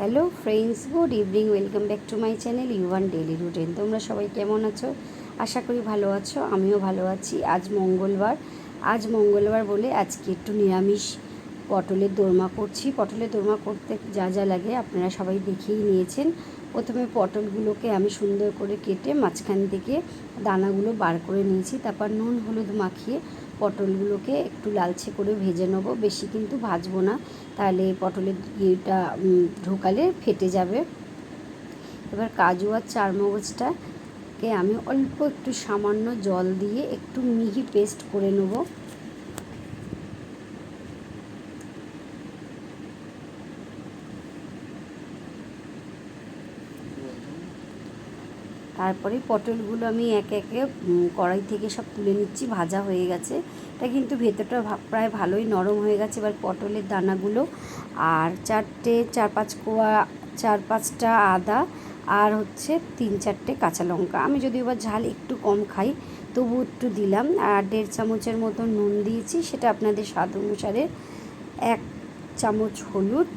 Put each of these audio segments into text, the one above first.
Hello friends, good evening, welcome back to my channel yuan daily routine. তোমরা সবাই কেমন আছো? আশা করি ভালো আছো, আমিও ভালো আছি। আজ মঙ্গলবার। আজ মঙ্গলবার বলে আজকে একটু নিরামিষ পটলের দোরমা করছি। পটলের দোরমা করতে যা যা লাগে আপনারা সবাই দেখেই নিয়েছেন। প্রথমে পটলগুলোকে আমি সুন্দর করে কেটে মাঝখান থেকে দানাগুলো বার করে নিয়েছি। তারপর নুন, হলুদ মাখিয়ে পটলগুলোকে একটু লালচে করে ভেজে নেব। বেশি কিন্তু ভাজবো না, তাহলে পটলের ইয়েটা ঢোকালে ফেটে যাবে। এবার কাজু আর চারমগজটাকে আমি অল্প একটু সামান্য জল দিয়ে একটু মিহি পেস্ট করে নেব। তারপরে পটলগুলো আমি একে একে কড়াই থেকে সব তুলে নিচ্ছি, ভাজা হয়ে গেছে। এটা কিন্তু ভেতরটা প্রায় ভালোই নরম হয়ে গেছে। এবার পটলের দানাগুলো আর চারটে, চার পাঁচ কোয়া, চার পাঁচটা আদা আর হচ্ছে তিন চারটে কাঁচা লঙ্কা। আমি যদি এবার ঝাল একটু কম খাই তবু একটু দিলাম। আর দেড় চামচের মতো নুন দিয়েছি। সেটা আপনাদের স্বাদ অনুসারে এক চামচ হলুদ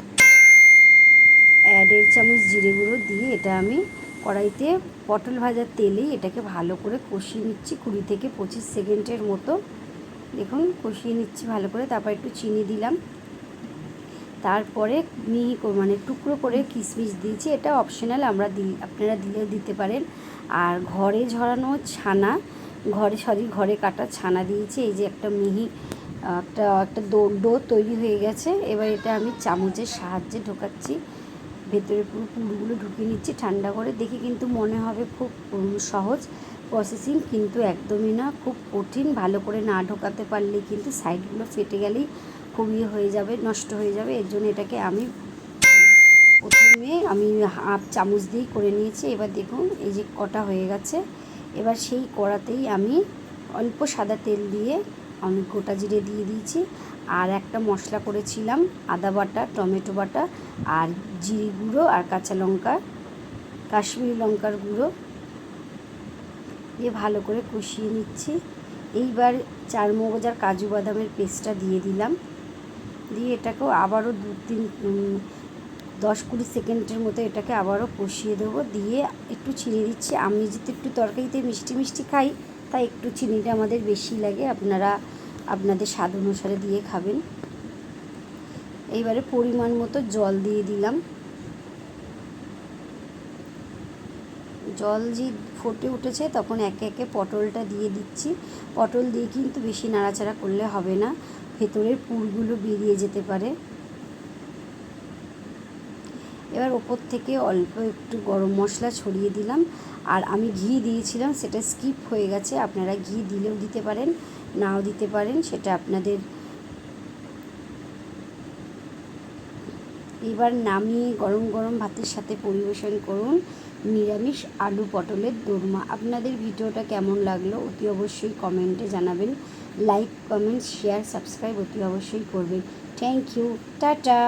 দেড় চামচ জিরে গুঁড়ো দিয়ে এটা আমি কড়াইতে পটল ভাজার তেলেই এটাকে ভালো করে কষিয়ে নিচ্ছি কুড়ি থেকে পঁচিশ সেকেন্ডের মতো। দেখুন, কষিয়ে নিচ্ছি ভালো করে, তারপর একটু চিনি দিলাম। তারপরে মিহি মানে টুকরো করে কিশমিশ দিয়েছি, এটা অপশনাল আমরা দিই আপনারা দিলেও দিতে পারেন। আর ঘরে ঝরানো ছানা, ঘরে সরি ঘরে কাটা ছানা দিয়েছি, এই যে একটা মিহি একটা একটা ডো তৈরি হয়ে গেছে। এবার এটা আমি চামচের সাহায্যে ঢোকাচ্ছি। ভেতরে পুরো পুরগুলো ঢুকিয়ে নিচ্ছি, ঠান্ডা করে দেখে কিন্তু মনে হবে খুব সহজ প্রসেসিং কিন্তু একদমই না, খুব কঠিন। ভালো করে না ঢোকাতে পারলে কিন্তু সাইডগুলো ফেটে গেলেই খুব ইয়ে হয়ে যাবে, নষ্ট হয়ে যাবে। এর জন্য এটাকে আমি প্রথমে আমি হাফ চামচ দিয়েই করে নিয়েছি। এবার দেখুন, এই যে কটা হয়ে গেছে। এবার সেই কড়াতেই আমি অল্প সাদা তেল দিয়ে আমি গোটা জিরে দিয়ে দিয়েছি। আর একটা মশলা করেছিলাম, আদা বাটা, টমেটো বাটা, আর জিরে গুঁড়ো আর কাঁচা লঙ্কা, কাশ্মীরি লঙ্কার গুঁড়ো দিয়ে ভালো করে কষিয়ে নিচ্ছি। এইবার চার মগজ আর কাজু বাদামের পেস্টটা দিয়ে দিলাম। দিয়ে এটাকেও আবারও দু তিন দশ কুড়ি সেকেন্ডের মতো এটাকে আবারও কষিয়ে দেবো। দিয়ে একটু চিনি দিচ্ছি। আমি যেহেতু একটু তরকারিতে মিষ্টি মিষ্টি খাই তাই একটু চিনিটা আমাদের বেশি লাগে, আপনারা আপনাদের স্বাদ অনুসারে দিয়ে খাবেন। এইবারে পরিমাণ মতো জল দিয়ে দিলাম। জল যে ফুটে উঠেছে তখন একে একে পটলটা দিয়ে দিচ্ছি। পটল দিয়ে কিন্তু বেশি নাড়াচাড়া করলে হবে না, ভেতরের পুরগুলো বেরিয়ে যেতে পারে। এবার ওপর থেকে অল্প একটু গরম মশলা ছড়িয়ে দিলাম। আর আমি ঘি দিয়েছিলাম, সেটা স্কিপ হয়ে গেছে। আপনারা ঘি দিলেও দিতে পারেন, নাও দিতে পারেন, সেটা আপনাদের এবার নামিয়ে গরম গরম ভাতের সাথে পরিবেশন করুন নিরামিষ আলু পটলের দোরমা। আপনাদের ভিডিওটা কেমন লাগল অতি অবশ্যই কমেন্টে জানাবেন। লাইক, কমেন্ট, শেয়ার, সাবস্ক্রাইব অতি অবশ্যই করবেন। Thank you, tata.